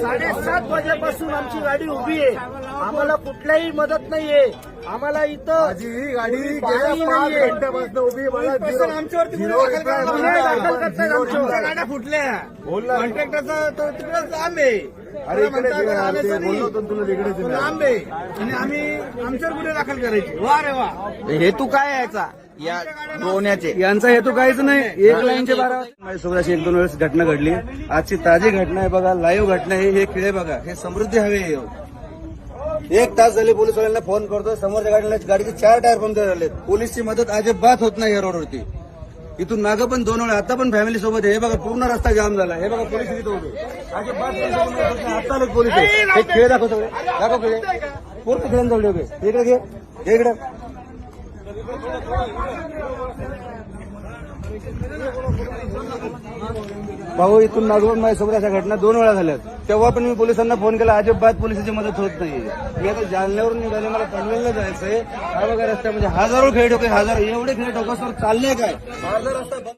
साडेसात वाजेपासून आमची गाडी उभी आहे. आम्हाला कुठल्याही मदत नाहीये. आम्हाला इथं माझी ही गाडी गेल्या पाच. घंट्यापासून उभी आहे. मला आमच्यावरती. गाड्या फुटल्या. बोल ना. कॉन्ट्रॅक्टरचा तो तिकडेच लांब आहे. अरे इकडे तिकडे ते बोललो तो. लांब आहे. आणि आम्ही आमच्यावर गुन्हे दाखल करायचे. वा रे वा. हेतू काय याचा या रोवण्याचे. यांचा हेतू काहीच नाही. एक लाईनचे बारा माझ्यासोबत एक दोन वेळेस घटना घडली. आजची ताजी घटना आहे बघा. लाईव्ह घटना आहे. हे खिळे बघा. हे समृद्धी हवे. एक तास झाले पोलिसवाल्यांना फोन करतो समोरच्या गाडीला गाडीचे चार टायर पंक्चर झाले पोलीसची मदत अजिबात होत नाही या रोडवरती. इथून मागं पण दोन वेळा आता पण फॅमिली सोबत आहे. हे बघा पूर्ण रस्ता जाम झाला. हे बघा पोलीस. आता पोलीस. हे खेळ दाखव सगळे दाखव खेळ. पूर्ण खेळांजवळ उभे इकडे घे. इकडे. भाऊ इथून मागवून माझ्यासोबत अशा घटना दोन वेळा झाल्यात. तेव्हा पण मी पोलिसांना फोन केला अजिबात पोलिसांची मदत होत नाही. मी आता जालन्यावरून निघाले मला पनवेलला जायचंय. हा बघा रस्त्यामध्ये हजारो खेळ ठोके हजार एवढे खेळ ठोकासवर चालले काय? रस्ता